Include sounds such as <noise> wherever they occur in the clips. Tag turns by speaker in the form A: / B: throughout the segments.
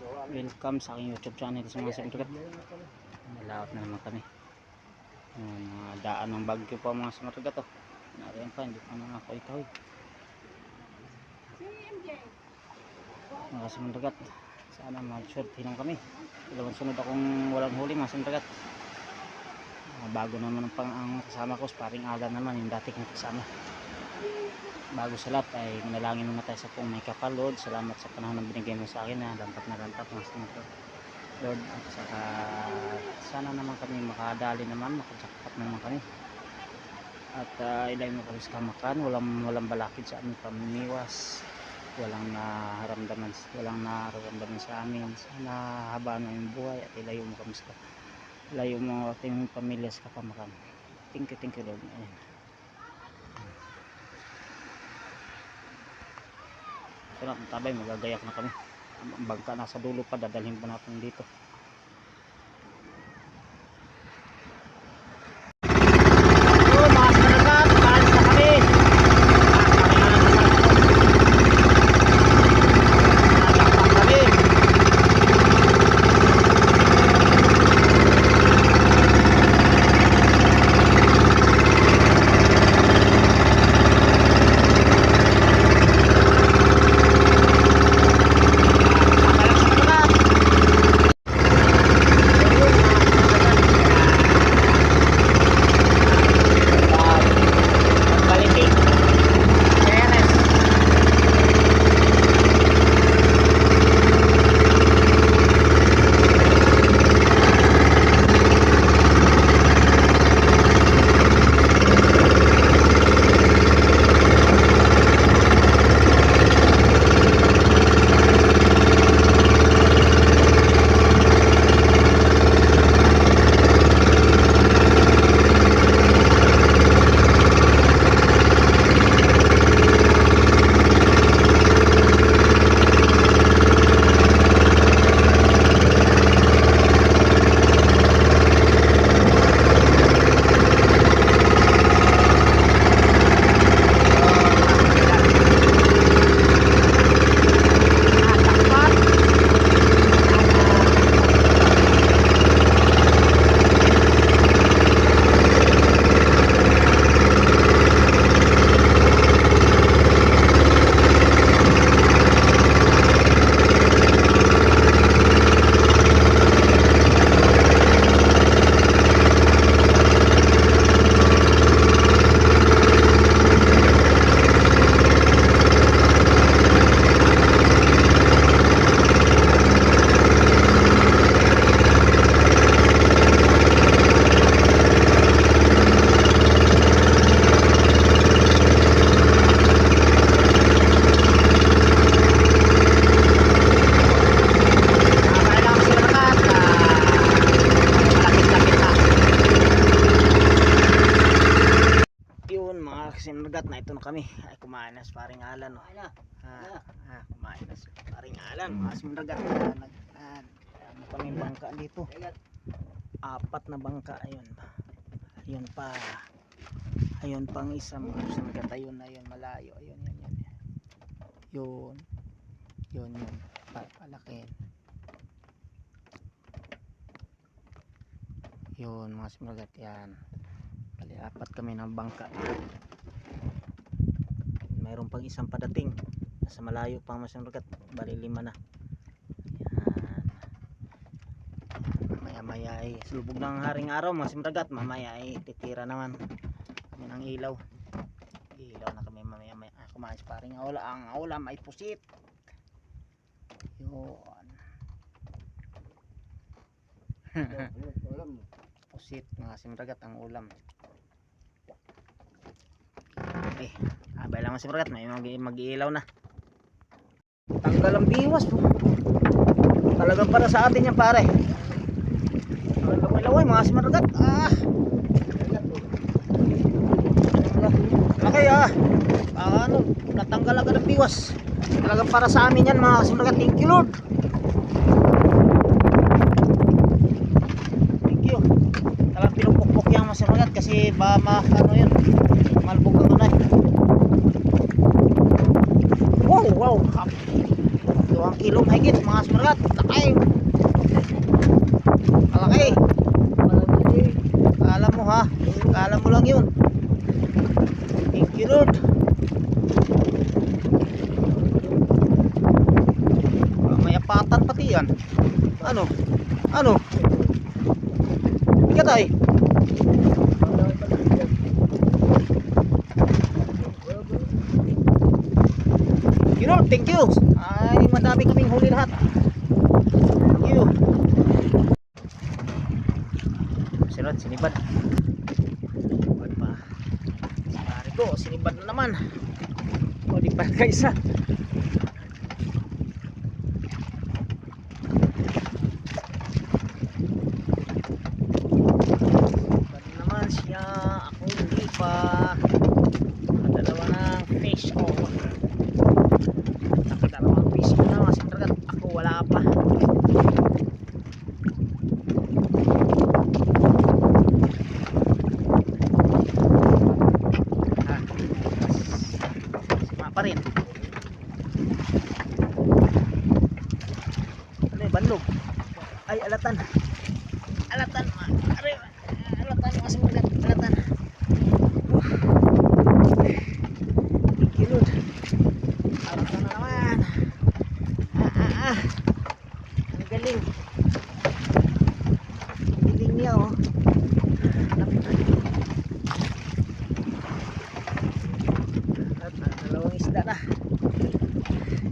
A: Welcome sa aking YouTube channel sa mga simplikat. Malawat na naman kami. Ayan, mga daan ng bagyo pa mga simplikat to. Nariyan pa, hindi pa mga kahoy-kahoy. Mga simplikat. Sana mag-short hinang kami. Dalawang sunod akong walang huli mga. Ah, bago naman ang, pang, ang kasama ko, paring Alan naman, yung dati kong kasama bago sa lahat ay manalangin muna tayo sa pong may kapal Lord salamat sa panahon na binigay mo sa akin na lantat na lantat mga sinito Lord at saka sana naman kami makadali naman makajakpat naman kami. At uh, ilay mo kami sa kamakan. Walang, walang balakid sa aming pamimiwas. Walang naramdaman walang nararamdaman sa amin. Sana habaan mo yung buhay at ilayo mo kami sa ilayo mo ating pamilya sa kapamakan. Thank you thank you Lord. Ayan. So na, tabay, magagayak na kami. Ang bangka nasa dulo pa, dadalhin pa natin dito. Kasimragat na ito na kami. Ay kumain na paring Alan. Oh. Ah, ah, kumain na si paring Alan. Mga kasimragat. Ah, nag, ah, ano bangka dito. Apat na bangka. Ayun. Ayun pa. Ayun pang isa mga kasimragat. Ayun na yun. Malayo. Ayun yun yun. Yun. Yun yun. Pa palakin. Yun mga simragat yan. Bali apat kami ng bangka. Mayroon pang isang padating. Nasa malayo pa mga simragat. Bali lima na. Yan. Maya maya ay sulubog ng haring araw mga simragat. Mamaya ay titira naman kami ng ilaw. Ilaw na kami mamaya maya. Ah, kumain sa paring aula. Ang ulam ay pusit. Yun. pusit mga simragat ang ulam okay abay lang mga simragat may mag mag-iilaw na. Tanggal ang biwas po talagang para sa atin yan pare. Ilaw-ilaw ay mga simragat ah! Okay ah. Ah, ano? Natanggal agad ang biwas. Talagang para sa amin yan mga simragat thank you lord. Thank you. Talagang pinupukpok yan mga simragat kasi ba ma ano yun malbog ang tunay wow wow Dalawang kilo mahigit mga smargat. Laki. Malaki. Kala mo ha. Kala mo lang yun. Thank you Lord. Ah, May apatan pati yan. Ano? Ano? Bigat ay. Thank you. Ay, madami kaming huli lahat. Thank you. Sinod, sinibad. Sinibad pa. Pare ko, sinibad na naman. O, di pa kaisa. Sinibad na naman siya. Ako hindi pa. Dalawa ng fish. Oh. Nakadalawang fish ko na mga sinragat. Ako wala pa. Ha. Sima pa rin. Ano yung bandog? Ay, alatan. Alatan. ma- Are, alatan mga sinragat. Alatan. Thank you, Lord. Alatan na naman. Ah, ah, ah. Ang galing. Ang galing niya, oh. At ang dalawang isda na.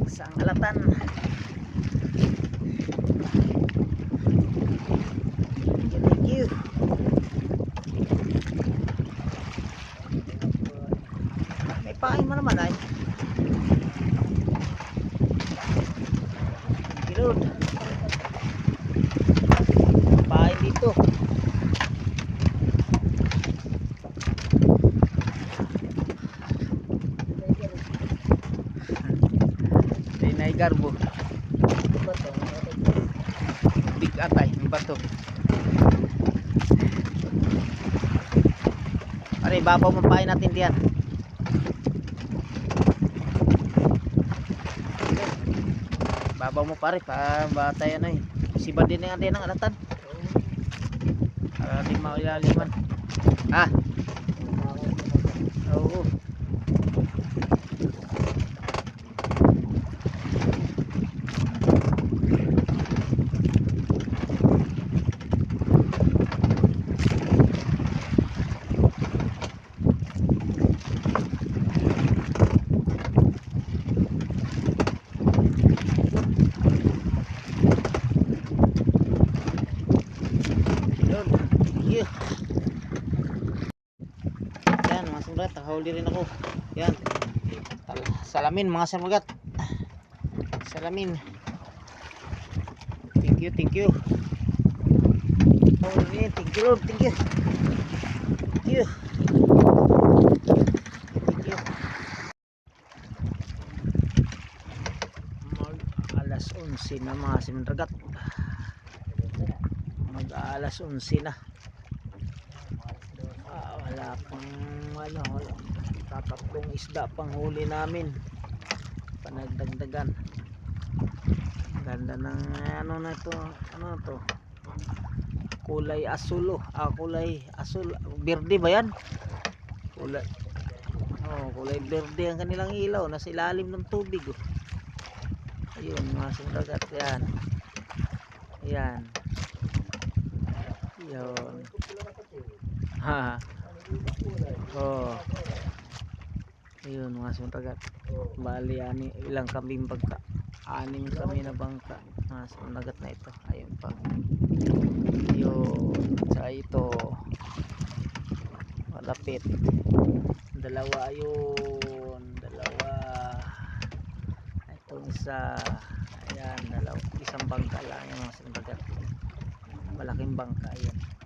A: Isang alatan. Thank you, thank you. May pain mo naman ay. Thank you, Lord. Pain dito. May garbo. Big atay, may bato. Pare, babaw mo pain natin diyan. Babaw mo pare, pa batay ano eh. Siba din ang alatan. Para di mailaliman. Ha? Oo. Yun. Yeah. Yan mga sumbat, nakahuli rin ako. Yan. Salamin mga sumbat. Salamin. Thank you, thank you. Yeah, thank you Lord, thank you. Thank you. Thank you. Mag alas 11 na mga sinragat mag alas 11 na wala pang ano wala. Tatatlong isda pang huli namin. Panagdagdagan. Ganda ng ano na ito ano to? Kulay asulo ah kulay asul. Berde ba yan? Kulay oh kulay berde ang kanilang ilaw. Nasa ilalim ng tubig oh. ayun mga sundagat yan. Yan. Yun. Ha. Oh. Ayun mga suntagat. Bali ani ilang kaming bangka. Anim kami na bangka. Mga suntagat na ito. Ayun pa. Yun. Sa ito. Malapit. Dalawa yun. Dalawa. Itong isa. Ayan. Dalawa. Isang bangka lang yung mga suntagat malaking bangka yan Yan.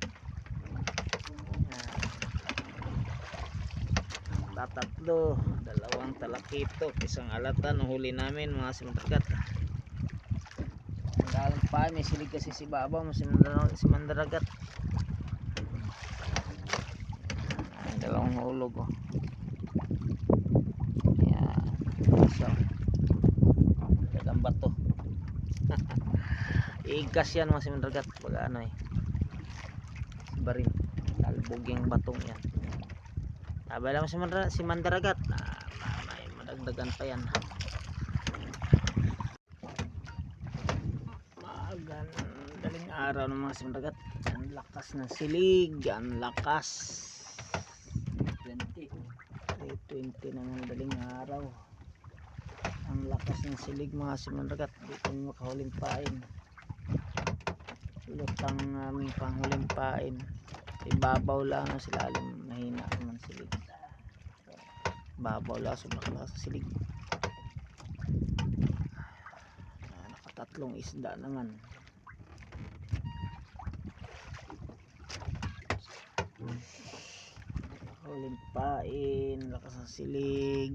A: Tatatlo dalawang talakito isang alatan ang huli namin mga simandagat galing pa may silig kasi si baba mo si Mandara- si mandaragat dalawang hulog oh. yan so dagang bato <laughs> Igas yan mga simandragat. Pag ano eh. Barin. Talbog yung batong yan. Sabay lang si Mandra, si Mandaragat. Ah, may madagdagan pa yan. Magaling araw ng mga simragat. Ang lakas ng silig. Ang lakas.
B: 20.
A: 320 na ng daling araw. Ang lakas ng silig mga simandagat. Di ko makahuling pain. Lutang namin panghuling pain. Ibabaw lang ang silalim. Mahina naman silig. Babaw lang. Sobrang lakas ng silig. Ah, Nakatatlong isda naman. Huling pain. Lakas ng silig.